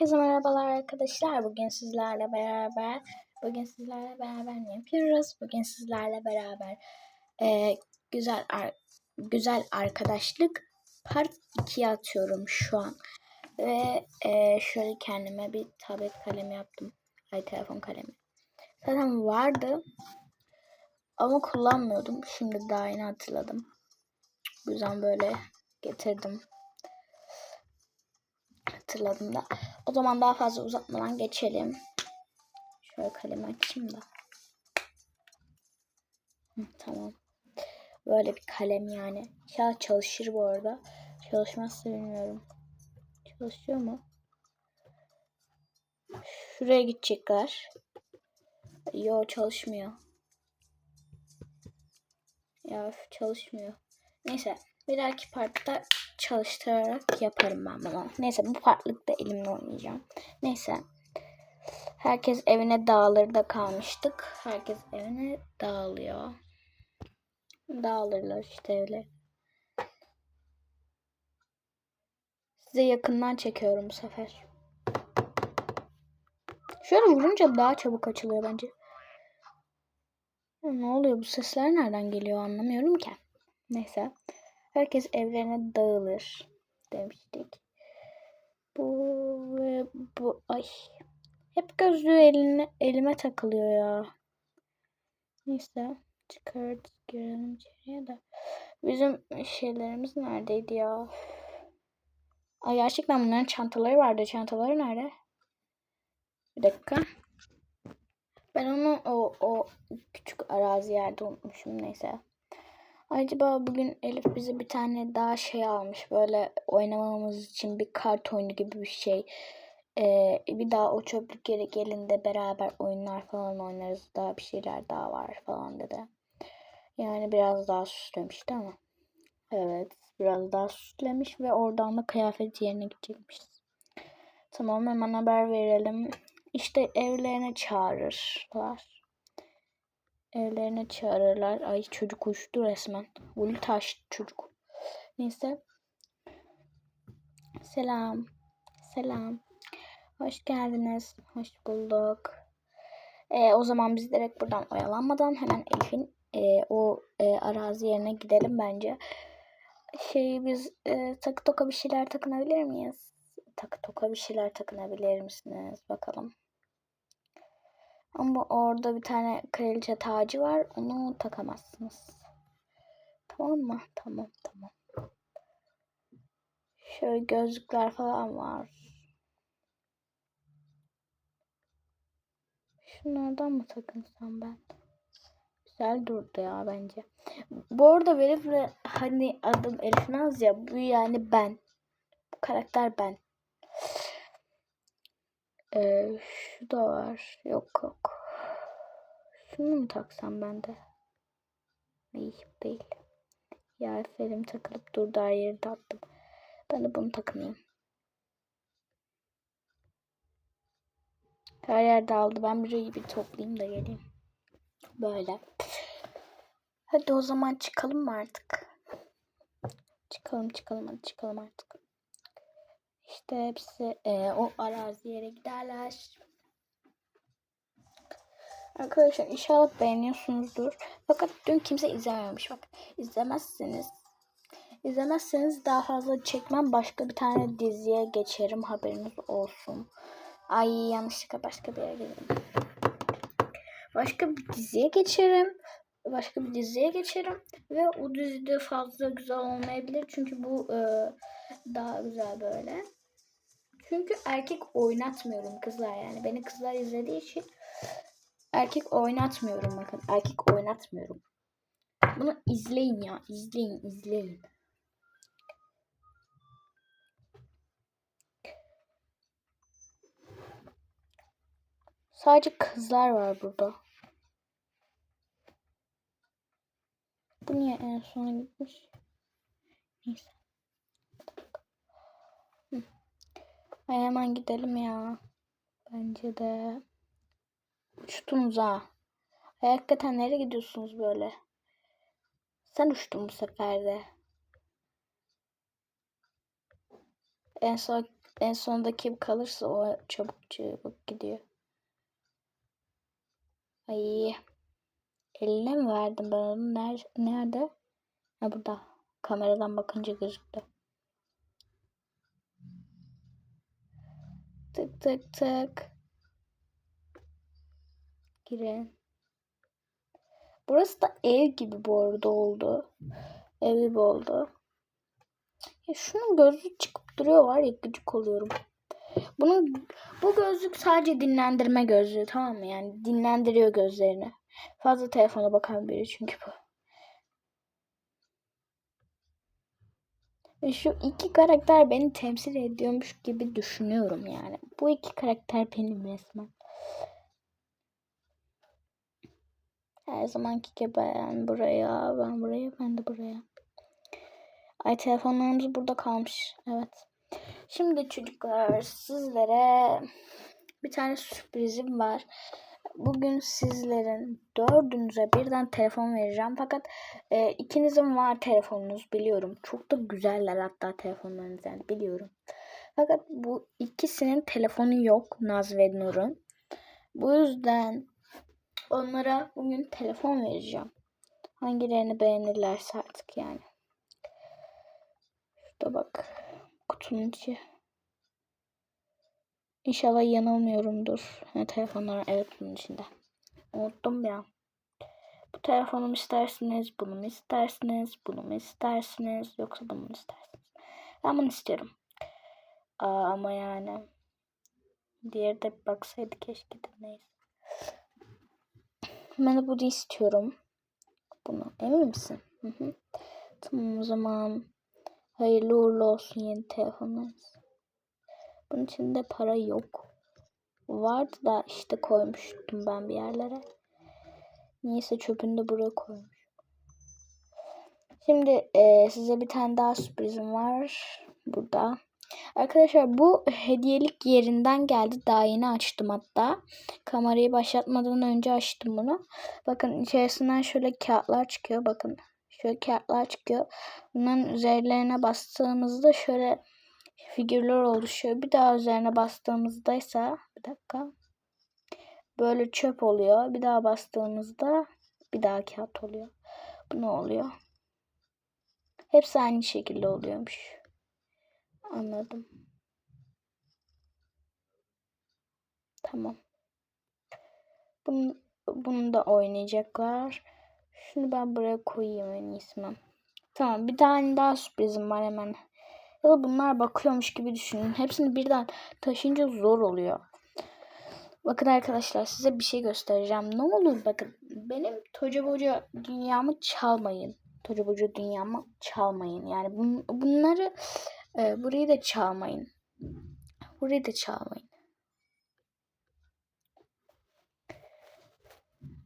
Herkese merhabalar arkadaşlar. Bugün sizlerle beraber bugün sizlerle beraber ne yapıyoruz? Bugün sizlerle beraber e, güzel ar güzel arkadaşlık part 2'ye atıyorum şu an. Ve e, şöyle kendime bir tablet kalemi yaptım. Ay telefon kalemi. Zaten vardı. Ama kullanmıyordum. Şimdi daha yeni hatırladım. Yüzden böyle getirdim hatırladım da. O zaman daha fazla uzatmadan geçelim. Şöyle kalemi açayım da. Hı, tamam. Böyle bir kalem yani. Ya çalışır bu arada. Çalışmazsa bilmiyorum. Çalışıyor mu? Şuraya gidecekler. Yo çalışmıyor. Ya çalışmıyor. Neyse. Bir dahaki partta çalıştırarak yaparım ben bunu. Neyse bu farklılıkta elimle oynayacağım. Neyse. Herkes evine dağılır da kalmıştık. Herkes evine dağılıyor. Dağılırlar işte öyle. Size yakından çekiyorum bu sefer. Şöyle vurunca daha çabuk açılıyor bence. Ne oluyor bu sesler nereden geliyor anlamıyorum ki. Neyse. Herkes evlerine dağılır demiştik. Bu ve bu ay. Hep gözlüğü eline, elime takılıyor ya. Neyse. Çıkart girelim içeriye de. Bizim şeylerimiz neredeydi ya? Ay gerçekten bunların çantaları vardı. Çantaları nerede? Bir dakika. Ben onu o, o küçük arazi yerde unutmuşum. Neyse. Acaba bugün Elif bize bir tane daha şey almış. Böyle oynamamız için bir kart oyunu gibi bir şey. Ee, bir daha o çöplük yere gelin de beraber oyunlar falan oynarız. Daha bir şeyler daha var falan dedi. Yani biraz daha süslemişti ama. Evet biraz daha süslemiş ve oradan da kıyafet yerine gidecekmiş. Tamam hemen haber verelim. İşte evlerine çağırırlar. Evlerine çağırırlar. Ay çocuk uçtu resmen. Ulu taş çocuk. Neyse. Selam. Selam. Hoş geldiniz. Hoş bulduk. Ee, o zaman biz direkt buradan oyalanmadan hemen Elif'in e, o e, arazi yerine gidelim bence. Şey biz e, takı toka bir şeyler takınabilir miyiz? Takı toka bir şeyler takınabilir misiniz? Bakalım. Ama orada bir tane kraliçe tacı var. Onu takamazsınız. Tamam mı? Tamam tamam. Şöyle gözlükler falan var. Şunlardan mı takınsam ben? Güzel durdu ya bence. Bu arada Elif'le hani adım Elif Naz ya bu yani ben. Bu karakter ben. Ee, şu da var. Yok yok. Şunu mu taksam ben de? İyi değil. Ya elim takılıp durdu her yeri taktım. Ben de bunu takmayayım. Her yer dağıldı. Ben burayı bir toplayayım da geleyim. Böyle. Hadi o zaman çıkalım mı artık? Çıkalım çıkalım hadi çıkalım artık. İşte hepsi e, o arazi yere giderler. Arkadaşlar inşallah beğeniyorsunuzdur. Fakat dün kimse izlememiş. Bak izlemezseniz izlemezseniz daha fazla çekmem. Başka bir tane diziye geçerim. Haberiniz olsun. Ay yanlışlıkla başka bir yere gidelim. Başka bir diziye geçerim. Başka bir diziye geçerim. Ve o dizide fazla güzel olmayabilir. Çünkü bu e, daha güzel böyle. Çünkü erkek oynatmıyorum kızlar yani. Beni kızlar izlediği için erkek oynatmıyorum bakın. Erkek oynatmıyorum. Bunu izleyin ya. izleyin izleyin. Sadece kızlar var burada. Bu niye en sona gitmiş? Neyse. Ay hemen gidelim ya. Bence de. Uçtunuz ha. Ay, hakikaten nereye gidiyorsunuz böyle? Sen uçtun bu sefer de. En son en sondaki kalırsa o çabuk çabuk gidiyor. Ay. Eline mi verdim ben onu? Nerede? Nerede? Ha burada. Kameradan bakınca gözüktü. Tık tık tık. Girin. Burası da ev gibi bu arada oldu. Ev gibi oldu. Ya şunun gözü çıkıp duruyor var ya gıcık oluyorum. Bunun bu gözlük sadece dinlendirme gözlüğü tamam mı? Yani dinlendiriyor gözlerini. Fazla telefona bakan biri çünkü bu. Şu iki karakter beni temsil ediyormuş gibi düşünüyorum yani. Bu iki karakter benim resmen. Her zamanki gibi ben buraya, ben buraya, ben de buraya. Ay telefonlarımız burada kalmış. Evet. Şimdi çocuklar sizlere bir tane sürprizim var. Bugün sizlerin dördünüze birden telefon vereceğim. Fakat e, ikinizin var telefonunuz biliyorum. Çok da güzeller hatta telefonlarınız yani biliyorum. Fakat bu ikisinin telefonu yok Naz ve Nur'un. Bu yüzden onlara bugün telefon vereceğim. Hangilerini beğenirlerse artık yani. Şurada bak. Kutunun içi. İnşallah yanılmıyorumdur. Ha, telefonlar evet bunun içinde. Unuttum ya. Bu telefonu mu istersiniz? Bunu mu istersiniz? Bunu mu istersiniz? Yoksa bunu mu istersiniz? Ben bunu istiyorum. Aa, ama yani diğeri de baksaydı keşke de neyse. Ben de bunu istiyorum. Bunu emin misin? Hı hı. Tamam o zaman hayırlı uğurlu olsun yeni telefonunuz. Bunun içinde para yok. Vardı da işte koymuştum ben bir yerlere. Niyeyse çöpünü de buraya koymuş. Şimdi e, size bir tane daha sürprizim var. Burada. Arkadaşlar bu hediyelik yerinden geldi. Daha yeni açtım hatta. Kamerayı başlatmadan önce açtım bunu. Bakın içerisinden şöyle kağıtlar çıkıyor. Bakın şöyle kağıtlar çıkıyor. Bunların üzerlerine bastığımızda şöyle figürler oluşuyor. Bir daha üzerine bastığımızda ise bir dakika. Böyle çöp oluyor. Bir daha bastığımızda bir daha kağıt oluyor. Bu ne oluyor? Hepsi aynı şekilde oluyormuş. Anladım. Tamam. Bunu, bunu da oynayacaklar. Şunu ben buraya koyayım en iyisi. Tamam bir tane daha sürprizim var hemen. Ya da bunlar bakıyormuş gibi düşünün. Hepsini birden taşınca zor oluyor. Bakın arkadaşlar size bir şey göstereceğim. Ne olur bakın benim Toca Boca dünyamı çalmayın. Toca Boca dünyamı çalmayın. Yani bun, bunları e, burayı da çalmayın. Burayı da çalmayın.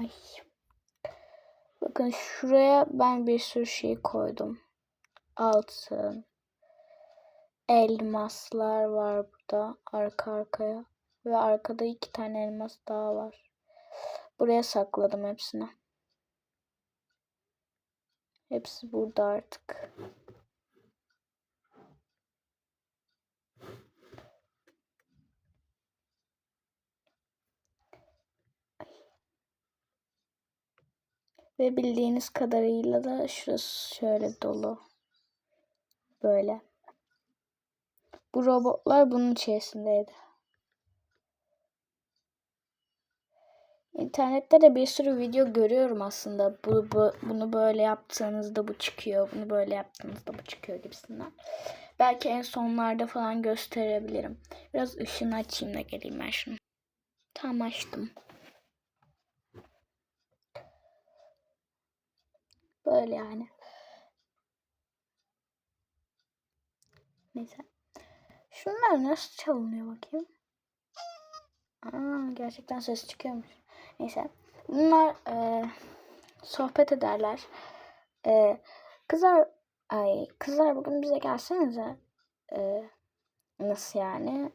Ay. Bakın şuraya ben bir sürü şey koydum. Altın, elmaslar var burada arka arkaya. Ve arkada iki tane elmas daha var. Buraya sakladım hepsini. Hepsi burada artık. Ve bildiğiniz kadarıyla da şurası şöyle dolu. Böyle. Bu robotlar bunun içerisindeydi. İnternette de bir sürü video görüyorum aslında. Bu, bu, bunu böyle yaptığınızda bu çıkıyor. Bunu böyle yaptığınızda bu çıkıyor gibisinden. Belki en sonlarda falan gösterebilirim. Biraz ışığını açayım da geleyim ben şunu. Tam açtım. Böyle yani. Neyse. Şunlar nasıl çalınıyor bakayım. Aa, gerçekten ses çıkıyormuş. Neyse. Bunlar e, sohbet ederler. E, kızlar ay kızlar bugün bize gelsenize. E, nasıl yani?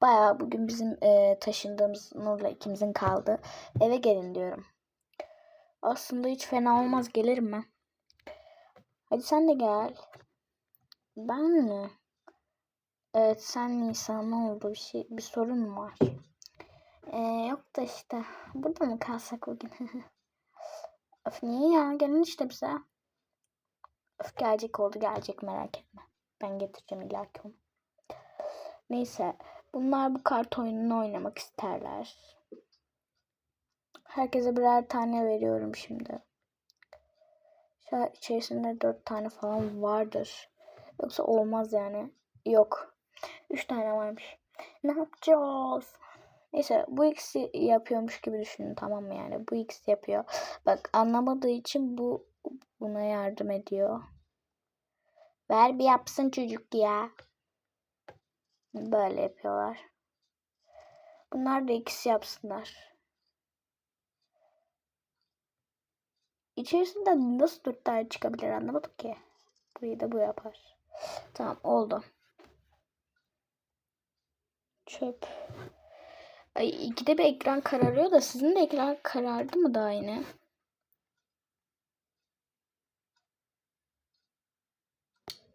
Baya bugün bizim e, taşındığımız Nur'la ikimizin kaldı. Eve gelin diyorum. Aslında hiç fena olmaz gelirim ben. Hadi sen de gel. Ben mi? Evet sen Nisan ne oldu? Bir şey bir sorun mu var? Ee, yok da işte burada mı kalsak bugün? Öf niye ya? Gelin işte bize. Öf gelecek oldu gelecek merak etme. Ben getireceğim illaki onu. Neyse bunlar bu kart oyununu oynamak isterler. Herkese birer tane veriyorum şimdi. İçerisinde dört tane falan vardır. Yoksa olmaz yani. Yok. Üç tane varmış. Ne yapacağız? Neyse bu ikisi yapıyormuş gibi düşünün tamam mı yani? Bu ikisi yapıyor. Bak anlamadığı için bu buna yardım ediyor. Ver bir yapsın çocuk ya. Böyle yapıyorlar. Bunlar da ikisi yapsınlar. İçerisinden nasıl dört tane çıkabilir anlamadım ki. Burayı da bu yapar. Tamam oldu. Çöp. Ay ikide bir ekran kararıyor da sizin de ekran karardı mı daha yine?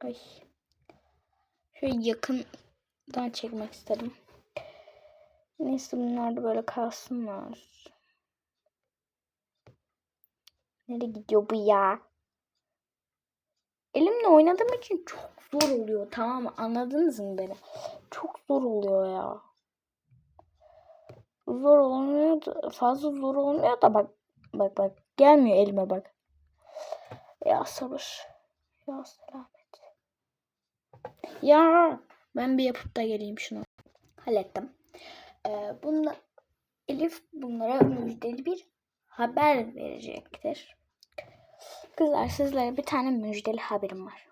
Ay. Şöyle yakından çekmek istedim. Neyse bunlar da böyle kalsınlar. Nereye gidiyor bu ya? Elimle oynadığım için çok zor oluyor tamam mı? Anladınız mı beni? Çok zor oluyor ya. Zor olmuyor da, fazla zor olmuyor da bak bak bak gelmiyor elime bak. Ya sabır. Ya selamet. Ya ben bir yapıp da geleyim şunu. Hallettim. Ee, bununla Elif bunlara müjdeli bir haber verecektir. Kızlar sizlere bir tane müjdeli haberim var.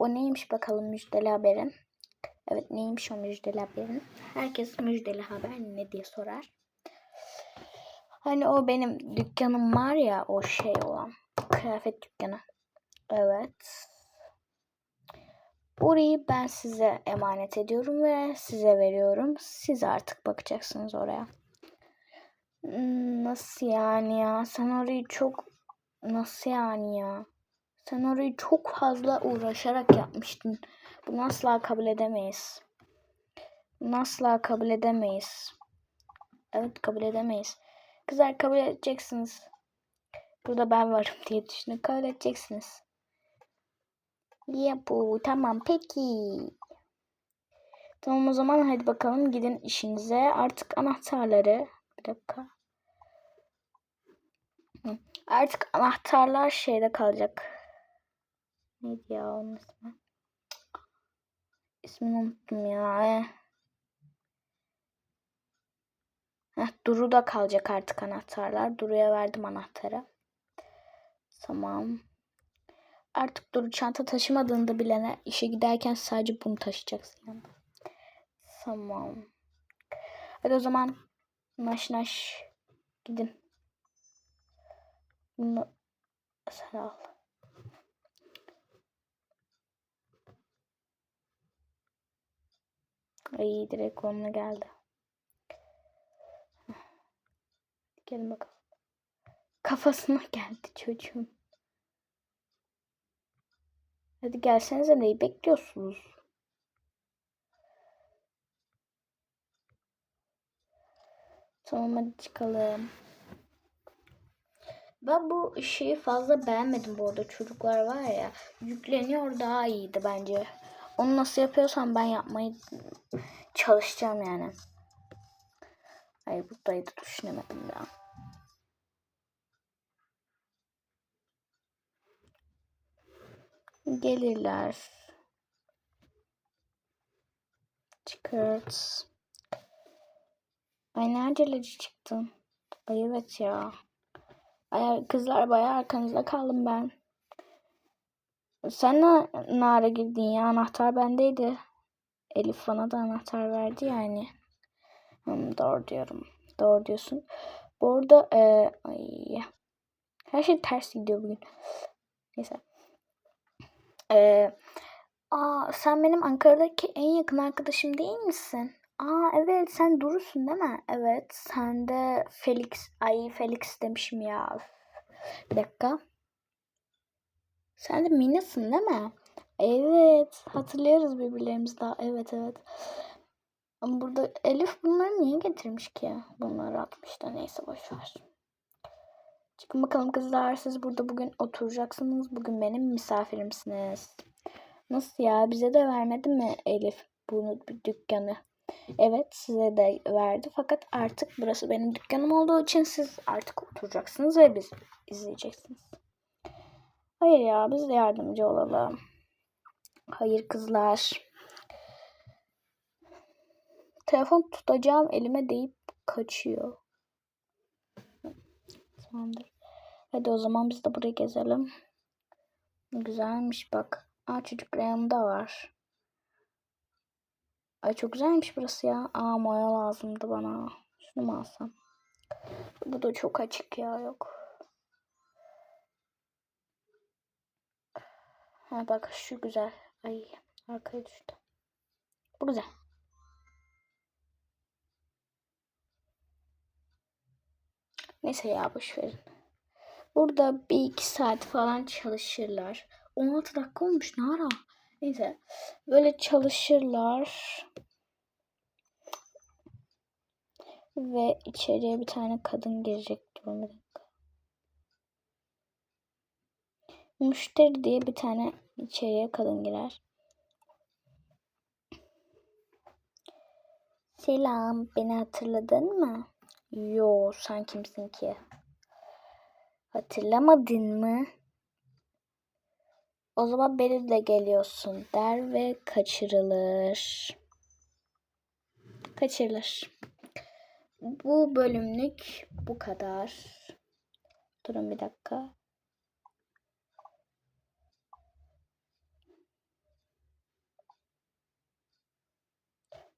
O neymiş bakalım müjdeli haberin? Evet neymiş o müjdeli haberin? Herkes müjdeli haber ne diye sorar. Hani o benim dükkanım var ya o şey olan kıyafet dükkanı. Evet. Orayı ben size emanet ediyorum ve size veriyorum. Siz artık bakacaksınız oraya. Nasıl yani ya? Sen orayı çok nasıl yani ya? Sen orayı çok fazla uğraşarak yapmıştın. Bunu asla kabul edemeyiz. Bunu asla kabul edemeyiz. Evet kabul edemeyiz. Kızlar kabul edeceksiniz. Burada ben varım diye düşünün. Kabul edeceksiniz. Ya bu tamam peki. Tamam o zaman hadi bakalım gidin işinize. Artık anahtarları bir dakika. Artık anahtarlar şeyde kalacak. Neydi ya onun ismi? İsmini unuttum ya. Heh, Duru da kalacak artık anahtarlar. Duru'ya verdim anahtarı. Tamam. Artık Duru çanta taşımadığında bilene işe giderken sadece bunu taşıyacaksın. Tamam. Hadi o zaman naş naş gidin. Bunu sen al. Ay direkt onunla geldi. Gelin bakalım. Kafasına geldi çocuğun. Hadi gelsenize neyi bekliyorsunuz? Tamam hadi çıkalım. Ben bu şeyi fazla beğenmedim bu arada. Çocuklar var ya yükleniyor daha iyiydi bence. Onu nasıl yapıyorsam ben yapmayı çalışacağım yani. Ay buradaydı düşünemedim ya. Gelirler. Çıkart. Ay nerede çıktın? Ay evet ya. Ay kızlar bayağı arkanızda kaldım ben. Sen ne, ne ara girdin ya? Anahtar bendeydi. Elif bana da anahtar verdi yani. Hmm, doğru diyorum. Doğru diyorsun. Bu arada e, ay, her şey ters gidiyor bugün. Neyse. E, aa, sen benim Ankara'daki en yakın arkadaşım değil misin? Aa evet sen Duru'sun değil mi? Evet sen de Felix. Ay Felix demişim ya. Bir dakika. Sen de Mina'sın değil mi? Evet. Hatırlıyoruz birbirlerimizi daha. Evet evet. Ama burada Elif bunları niye getirmiş ki? Bunları atmış da neyse boşver. Çıkın bakalım kızlar siz burada bugün oturacaksınız. Bugün benim misafirimsiniz. Nasıl ya bize de vermedi mi Elif bunu bir dükkanı? Evet size de verdi fakat artık burası benim dükkanım olduğu için siz artık oturacaksınız ve biz izleyeceksiniz. Hayır ya biz de yardımcı olalım. Hayır kızlar. Telefon tutacağım elime deyip kaçıyor. Tamamdır. Hadi o zaman biz de burayı gezelim. Güzelmiş bak. Aa çocuk reyonunda var. Ay çok güzelmiş burası ya. Aa maya lazımdı bana. Şunu mu alsam? Bu da çok açık ya yok. Ha bak şu güzel. Ay arkaya düştü. Bu güzel. Neyse ya boş verin. Burada bir iki saat falan çalışırlar. 16 dakika olmuş ne ara? Neyse. Böyle çalışırlar. Ve içeriye bir tane kadın girecek. Dur bir dakika. Müşteri diye bir tane içeriye kadın girer. Selam, beni hatırladın mı? Yo, sen kimsin ki? Hatırlamadın mı? O zaman benimle geliyorsun der ve kaçırılır. Kaçırılır. Bu bölümlük bu kadar. Durun bir dakika.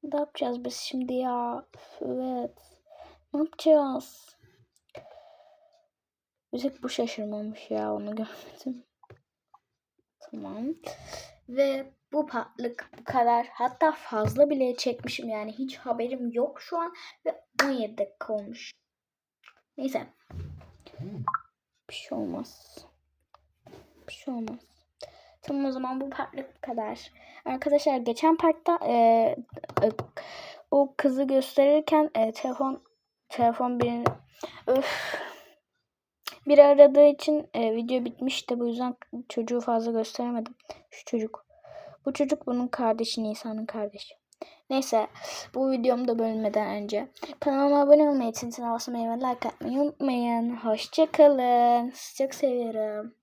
Ne yapacağız biz şimdi ya? Evet. Ne yapacağız? Tek bu şaşırmamış ya onu görmedim. Tamam. Ve bu patlık bu kadar. Hatta fazla bile çekmişim yani. Hiç haberim yok şu an. Ve 17 dakika olmuş. Neyse. Bir şey olmaz. Bir şey olmaz. Tamam o zaman bu partlık bu kadar. Arkadaşlar geçen partta e, e, o kızı gösterirken e, telefon telefon birini öf bir aradığı için e, video bitmişti. Bu yüzden çocuğu fazla gösteremedim. Şu çocuk. Bu çocuk bunun kardeşi Nisa'nın kardeşi. Neyse bu videom da bölünmeden önce kanalıma abone olmayı, tintine basmayı ve like atmayı unutmayın. Hoşçakalın. Sizi çok seviyorum.